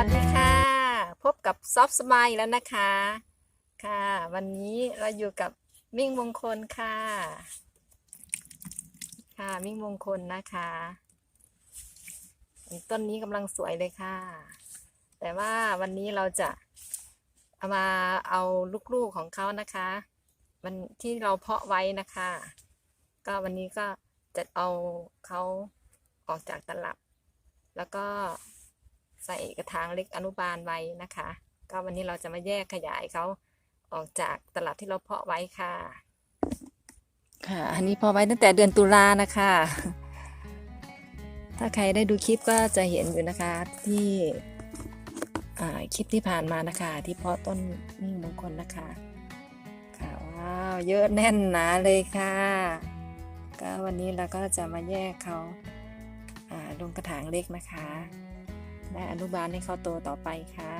วัสดีค่ะ พบกับซอฟต์สมายแล้วนะคะ ค่ะ วันนี้เราอยู่กับมิ่งมงคลค่ะ ค่ะมิ่งมงคลนะคะต้นนี้กำลังสวยเลยค่ะ แต่ว่าวันนี้เราจะเอามาเอาลูกๆของเขานะคะมันที่เราเพาะไว้นะคะ ก็วันนี้ก็จะเอาเขาออกจากตลับ แล้วก็ ใส่กระถางเล็กอนุบาลไว้นะคะ ก็วันนี้เราจะมาแยกขยายเขาออกจากตลับที่เราเพาะไว้ค่ะ ค่ะ อันนี้เพาะไว้ตั้งแต่เดือนตุลานะคะ ถ้าใครได้ดูคลิปก็จะเห็นอยู่นะคะที่คลิปที่ผ่านมานะคะ ที่เพาะต้นมิ่งมงคลนะคะ ค่ะว้าวเยอะแน่นหนาเลยค่ะ ก็วันนี้เราก็จะมาแยกเขาลงกระถางเล็กนะคะ และอนุบาลให้เขาโตต่อไปค่ะ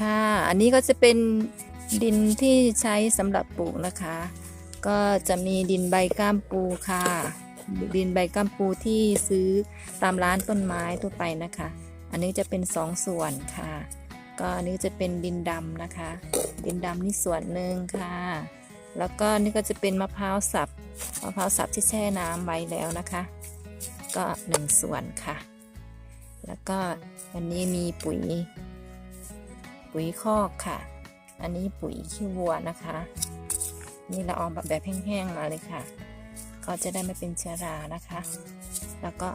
ค่ะ อันนี้ก็จะเป็นดินที่ใช้สำหรับปลูกนะคะ ก็จะมีดินใบก้ามปูค่ะ ดินใบก้ามปูที่ซื้อตามร้านต้นไม้ทั่วไปนะคะ อันนี้จะเป็นสองส่วนค่ะ ก็อันนี้จะเป็นดินดำนะคะ ดินดำนี่ส่วนหนึ่งค่ะ แล้วก็นี่ก็จะเป็นมะพร้าวสับมะพร้าวสับที่แช่น้ำไว้แล้วนะคะ ก็หนึ่งส่วนค่ะ แล้วก็อันนี้มีปุ๋ย ปุ๋ยคอกค่ะ อันนี้ปุ๋ยขี้วัวนะคะ นี่เราเอาแบบแห้งๆมาเลยค่ะ ก็จะได้ไม่เป็นเชื้อรานะคะ แล้วก็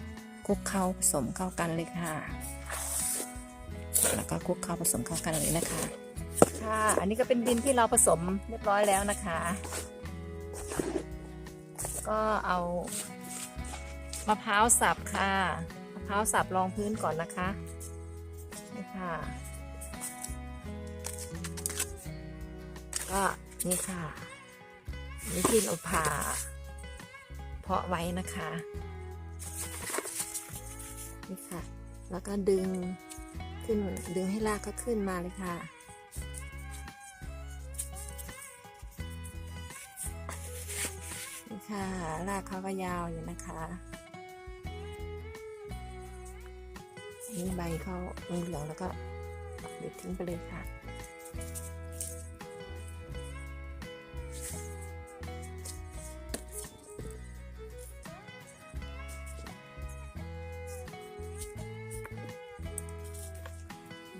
คลุกเข้าผสมเข้ากันเลยค่ะ แล้วก็คลุกเข้าผสมเข้ากันเลยนะคะ ค่ะ อันนี้ก็เป็นดินที่เราผสมเรียบร้อยแล้วนะคะ ก็เอา มะพร้าวสับค่ะมะพร้าวสับรองพื้นก่อนนะคะนี่ค่ะก็นี่ค่ะนี่ที่เราผ่าเพาะไว้นะคะนี่ค่ะ แล้วก็ดึงขึ้นดึงให้รากเขาขึ้นมาเลยค่ะนี่ค่ะรากเขาก็ยาวอยู่นะคะ นี่ใบเขาเหลืองแล้วก็เด็ดทิ้งไปเลยค่ะ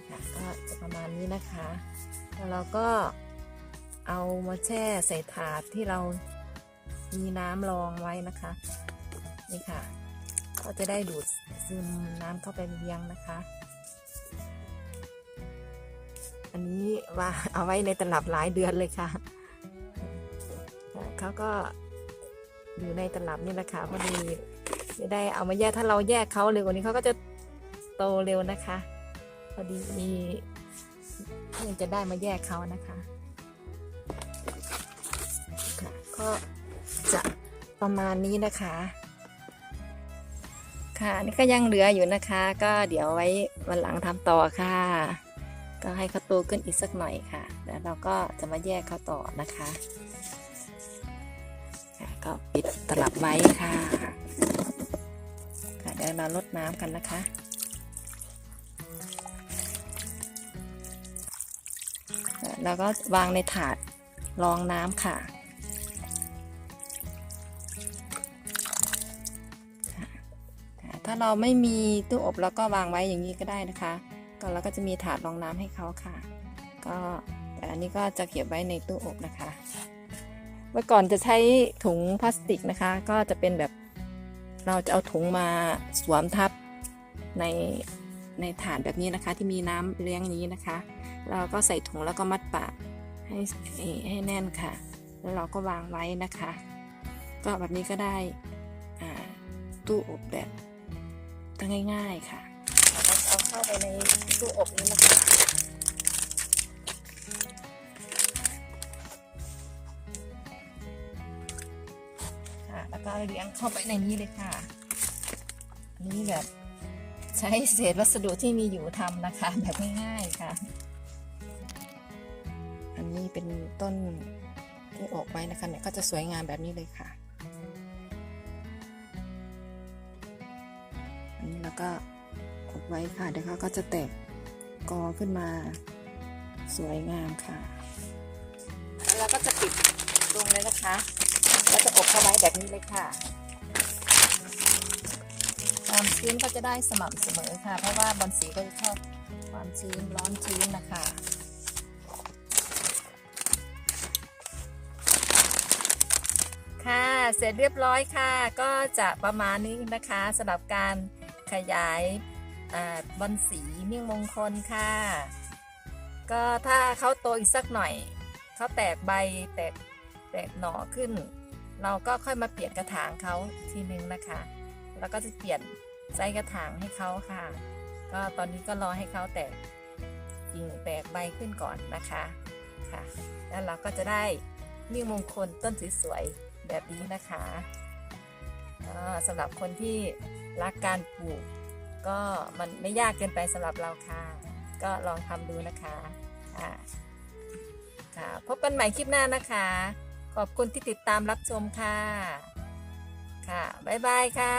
ค่ะ ก็จะประมาณนี้นะคะ แล้วเราก็เอามาแช่ใส่ถาดที่เรามีน้ำรองไว้นะคะ นี่ค่ะ ก็จะได้ดูดซึมน้ำเข้าไปเลี้ยงนะคะ อันนี้ว่าเอาไว้ในตลับหลายเดือนเลยค่ะ เขาก็อยู่ในตลับนี่แหละค่ะพอดีจะได้เอามาแยกถ้าเราแยกเขาเร็วกว่านี้เขาก็จะโตเร็วนะคะ พอดีมีเพื่อนจะได้มาแยกเขานะคะค่ะก็จะประมาณนี้นะคะ ค่ะนี่ก็ยังเหลืออยู่นะคะ ก็เดี๋ยวไว้วันหลังทำต่อค่ะ ก็ให้เขาโตขึ้นอีกสักหน่อยค่ะ แล้วเราก็จะมาแยกเขาต่อนะคะก็ปิดตลับไว้ค่ะค่ะเดี๋ยวเราลดน้ำกันนะคะแล้วก็วางในถาดรองน้ำค่ะ ถ้าเราไม่มีตู้อบเราก็วางไว้อย่างนี้ก็ได้นะคะ ก็เราก็จะมีถาดรองน้ำให้เขาค่ะ ก็แต่อันนี้ก็จะเก็บไว้ในตู้อบนะคะ เมื่อก่อนจะใช้ถุงพลาสติกนะคะ ก็จะเป็นแบบเราจะเอาถุงมาสวมทับในในถาดแบบนี้นะคะ ที่มีน้ำเลี้ยงนี้นะคะ เราก็ใส่ถุงแล้วก็มัดปากให้ให้แน่นค่ะ แล้วเราก็วางไว้นะคะ ก็แบบนี้ก็ได้ตู้อบแบบ ก็ง่าย ๆค่ะเราก็เอาเข้าไปในตู้อบนี้นะคะค่ะแล้วก็เลี้ยงเข้าไปในนี้เลยค่ะนนี้แบบใช้เศษวัสดุที่มีอยู่ทำนะคะ แบบง่ายๆค่ะ อันนี้เป็นต้นที่ออกไว้นะคะเนี่ยก็จะสวยงามแบบนี้เลยค่ะ อันนี้ก็อบไว้ค่ะเดี๋ยวเขาก็จะแตกกอขึ้นมาสวยงามค่ะ แล้วเราก็จะปิดลงเลยนะคะ แล้วจะอบเข้าไว้แบบนี้เลยค่ะความชื้นก็จะได้สม่ำเสมอค่ะ เพราะว่าบอลสีก็จะชอบความชื้นร้อนชื้นนะคะค่ะเสร็จเรียบร้อยค่ะ ก็จะประมาณนี้นะคะสำหรับการ ขยายบอลสีมี่งมงคลค่ะ ก็ถ้าเขาโตอีกสักหน่อย เขาแตกใบแตกแตกหน่อขึ้น เราก็ค่อยมาเปลี่ยนกระถางเขาอีกทีนึงนะคะ แล้วก็จะเปลี่ยนไซส์กระถางให้เขาค่ะ ก็ตอนนี้ก็รอให้เขาแตกกิ่งแตกใบขึ้นก่อนนะคะค่ะ แล้วเราก็จะได้มิ่งมงคลต้นสวยๆแบบนี้นะคะ สำหรับคนที่รักการปลูก ก็มันไม่ยากเกินไปสำหรับเราค่ะ ก็ลองทำดูนะคะค่ะค่ะ พบกันใหม่คลิปหน้านะคะ ขอบคุณที่ติดตามรับชมค่ะ ค่ะ บ๊ายบายค่ะ